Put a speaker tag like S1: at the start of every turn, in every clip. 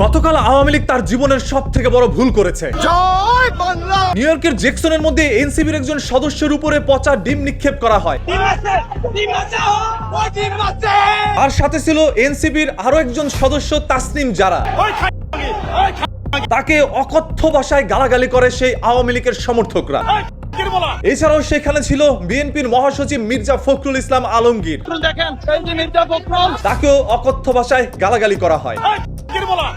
S1: গতকাল আওয়ামী লীগ তার জীবনের সব থেকে বড় ভুল করেছে।
S2: জয়
S1: নিউ ইয়র্কের জেকসনের মধ্যে এনসিবির একজন সদস্যের উপরে পচা ডিম নিক্ষেপ করা হয়।
S2: ডিম আছে ডিম আছে ওই ডিম আছে!
S1: আর সাথে ছিল এনসিবির আরও একজন সদস্য তাসনিম
S2: খাই
S1: তাকে অকথ্য ভাষায় গালাগালি করে সেই আওয়ামী লীগের সমর্থকরা। এছাড়াও সেখানে ছিল বিএনপির মহাসচিব মির্জা ফখরুল ইসলাম আলমগীর। তাকেও অকথ্য ভাষায় গালাগালি করা হয়।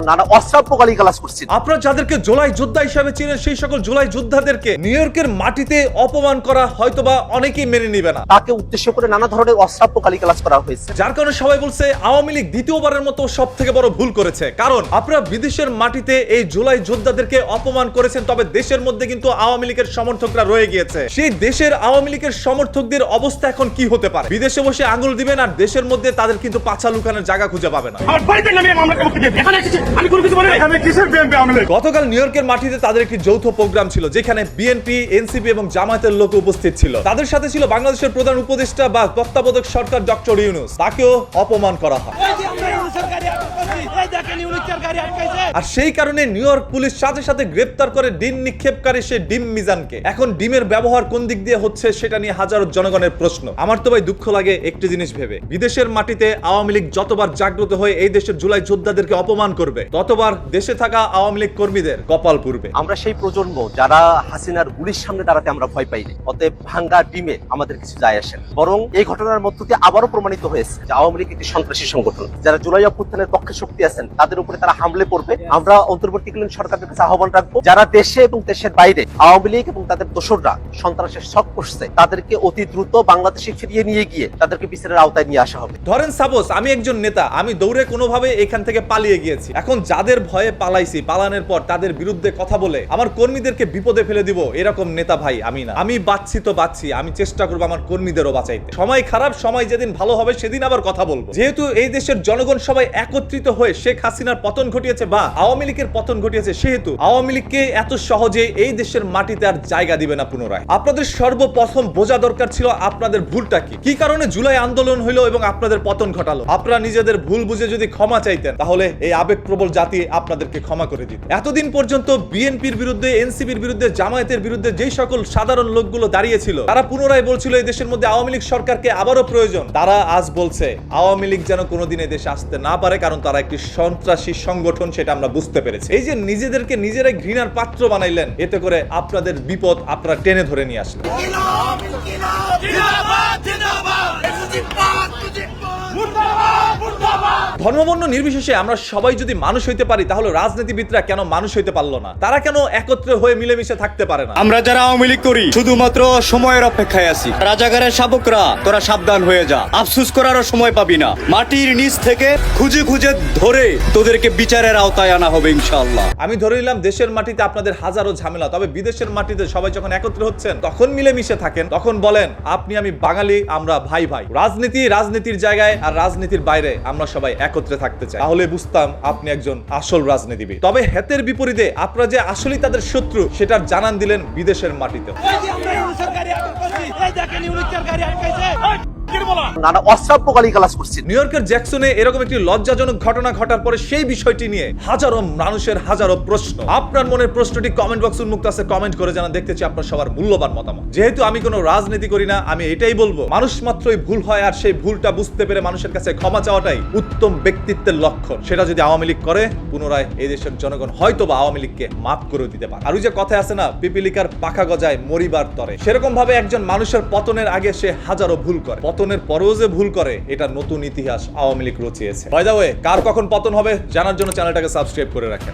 S3: নানা অশ্রাব্য গালিগালাজ করছেন।
S1: আপনারা যাদেরকে জুলাই যোদ্ধা হিসাবে চিনেন সেই সকল জুলাই যোদ্ধাদেরকে নিউ ইয়র্কের মাটিতে অপমান করা হয়তোবা অনেকেই মেনে নিবে না।
S3: তাকে উদ্দেশ্য করে নানা ধরনের অশ্রাব্য গালিগালাজ করা হয়েছে।
S1: যার কারণে সবাই বলছে আওয়ামী লীগ দ্বিতীয়বারের মতো সব থেকে বড় ভুল করেছে। কারণ আপনারা বিদেশের মাটিতে এই জুলাই যোদ্ধাদেরকে অপমান করেছেন তবে দেশের মধ্যে কিন্তু আওয়ামী লীগের সমর্থকরা রয়ে গিয়েছে। সেই দেশের আওয়ামী লীগের সমর্থকদের অবস্থা এখন কি হতে পারে? বিদেশে বসে আঙুল দিবেন আর দেশের মধ্যে তাদের কিন্তু পাছা লুকানোর জায়গা খুঁজে পাবে না।
S2: আমার বাড়িতে নামিয়ে মামলা এসেছি আমি কোনো কিছু বলি নাই। কিসের বিএনপি আমলে
S1: গতকাল নিউ ইয়র্কের মাটিতে তাদের একটি যৌথ প্রোগ্রাম ছিল যেখানে বিএনপি এনসিপি এবং জামায়াতের লোক উপস্থিত ছিল। তাদের সাথে ছিল বাংলাদেশের প্রধান উপদেষ্টা বা তত্ত্বাবধায়ক সরকার ডক্টর ইউনুস। তাকেও অপমান করা হয়। আর সেই কারণে নিউ ইয়র্ক পুলিশ সাথে সাথে গ্রেপ্তার করে ডিম নিক্ষেপকারী সে ডিম মিজানকে। এখন ডিমের ব্যবহার কোন দিক দিয়ে হচ্ছে সেটা নিয়ে হাজারো জনগণের প্রশ্ন। আমার তো ভাই দুঃখ লাগে একটি জিনিস ভেবে। বিদেশের মাটিতে আওয়ামী লীগ যতবার জাগ্রত হয়ে এই দেশের জুলাই যোদ্ধাদেরকে অপমান করবে ততবার দেশে থাকা আওয়ামী লীগ কর্মীদের কপাল পুরবে
S3: আমরা সেই প্রজন্ম যারা হাসিনার গুলির সামনে দাঁড়াতে আমরা ভয় পাইনি অতএব ভাঙ্গা ডিমে আমাদের কিছু যায় আসে না। বরং এই ঘটনার মধ্য দিয়ে আবারও প্রমাণিত হয়েছে যে আওয়ামী লীগ একটি সন্ত্রাসী সংগঠন যারা জুলাই অভ্যুত্থানের পক্ষে শক্তি আছেন তাদের উপরে তারা হামলে পড়বে আমরা অন্তর্বর্তীকালীন সরকারের কাছে আহ্বান রাখব, যারা দেশে এবং দেশের বাইরে আওয়ামী লীগ এবং তাদের দোসররা সন্ত্রাসের শখ করছে, তাদেরকে অতি দ্রুত বাংলাদেশে ফিরিয়ে নিয়ে গিয়ে তাদেরকে বিচারের আওতায় নিয়ে আসা হবে।
S1: ধরেন, সাপোজ আমি একজন নেতা, আমি দৌড়ে কোনোভাবে এখান থেকে পালিয়ে গিয়েছি। এখন যাদের ভয়ে পালাইছি, পালানোর পর তাদের বিরুদ্ধে কথা বলে আমার কর্মীদেরকে বিপদে ফেলে দিব, এরকম নেতা ভাই আমি না। আমি বাঁচছি তো বাঁচছি, আমি চেষ্টা করব আমার কর্মীদেরও বাঁচাইতে। সময় খারাপ, সময় যেদিন ভালো হবে, সেদিন আবার কথা বলব। যেহেতু এই দেশের জনগণ সবাই একত্রিত হয়ে শেখ হাসিনার পতন ঘটিয়েছে বা আওয়ামী লীগের পতন ঘটিয়েছে সেহেতু আওয়ামী লীগকে এত সহজে এই দেশের মাটিতে আর জায়গা দিবে না পুনরায়। আপনাদের সর্বপ্রথম বোঝা দরকার ছিল আপনাদের ভুলটা কি? কি কারণে জুলাই আন্দোলন হইল এবং আপনাদের পতন ঘটালো? আপনারা নিজেদের ভুল বুঝে যদি ক্ষমা চাইতেন, তাহলে এই আবেগপ্রবল জাতি আপনাদেরকে ক্ষমা করে দিত। এতদিন পর্যন্ত বিএনপির বিরুদ্ধে, এনসিপির বিরুদ্ধে, জামায়াতের বিরুদ্ধে যেই সকল সাধারণ লোকগুলো দাঁড়িয়েছিল, তারা পুনরায় বলছিল, এই দেশের মধ্যে আওয়ামী লীগ সরকারকে আবারও প্রয়োজন। তারা আজ বলছে, আওয়ামী লীগ যেন কোনোদিন এই দেশে আসতে না পারে, কারণ তারা একটি সন্ত্রাসী সংগঠন সেটা আমরা বুঝতে পেরেছি। এই যে নিজেদেরকে নিজেরাই ঘৃণার পাত্র বানাইলেন, এতে করে আপনাদের বিপদ আপনারা টেনে ধরে নিয়ে আসলেন। ধর্মবর্ণ নির্বিশেষে আমরা সবাই যদি মানুষ হইতে পারি তাহলে রাজনীতিবিদরা কেন মানুষ হইতে পারল না? তারা কেন একত্রে হয়ে মিলেমিশে থাকতে পারে না?
S4: আমরা যারা আওয়ামী লীগ করি শুধুমাত্র সময়ের অপেক্ষায় আছি। রাজাগারের শাবকরা তোরা সাবধান হয়ে যা। আফসুস করারও সময় পাবি না। মাটির নিচ থেকে খুঁজে খুঁজে ধরে তোদেরকে বিচারের আওতায় আনা হবে ইনশাআল্লাহ।
S1: আমি ধরে নিলাম দেশের মাটিতে আপনাদের হাজারো ঝামেলা। তবে বিদেশের মাটিতে সবাই যখন একত্রে হচ্ছেন তখন মিলেমিশে থাকেন। তখন বলেন আপনি আমি বাঙালি আমরা ভাই ভাই। রাজনীতি রাজনীতির জায়গায় আর রাজনীতির বাইরে আমরা সবাই একত্রে থাকতে চায়। তাহলে বুঝতাম আপনি একজন আসল রাজনীতিবিদ। তবে হেতের বিপরীতে আপনারা যে আসলেই তাদের শত্রু, সেটার জানান দিলেন বিদেশের মাটিতে
S3: নানা
S1: নিউ ইয়র্কের জ্যাকসনে এরকম একটি লজ্জাজনক ঘটনা ঘটার পরে সেই বিষয়টি নিয়ে হাজারো মানুষের হাজারো প্রশ্ন। আপনার মনের প্রশ্নটি কমেন্ট বক্স উন্মুক্ত আছে কমেন্ট করে জানা দেখতে চাই আপনার সবার মূল্যবান মতামত। যেহেতু আমি কোনো রাজনীতি করি না, আমি এটাই বলব, মানুষ মাত্রই ভুল হয় আর সেই ভুলটা বুঝতে পেরে মানুষের কাছে ক্ষমা চাওয়াটাই উত্তম ব্যক্তিত্বের লক্ষণ। সেটা যদি আওয়ামী লীগ করে, পুনরায় এই দেশের জনগণ হয়তো বা আওয়ামী লীগকে মাফ করে দিতে পারে। আর ওই যে কথা আছে না, পিপিলিকার পাখা গজায় মরিবার তরে। সেরকম ভাবে একজন মানুষের পতনের আগে সে হাজারো ভুল করে। পতনের পরেও যে ভুল করে, এটা নতুন ইতিহাস আওয়ামী লীগ রচিয়েছে। বাই কার কখন পতন হবে জানার জন্য চ্যানেলটাকে সাবস্ক্রাইব করে রাখেন।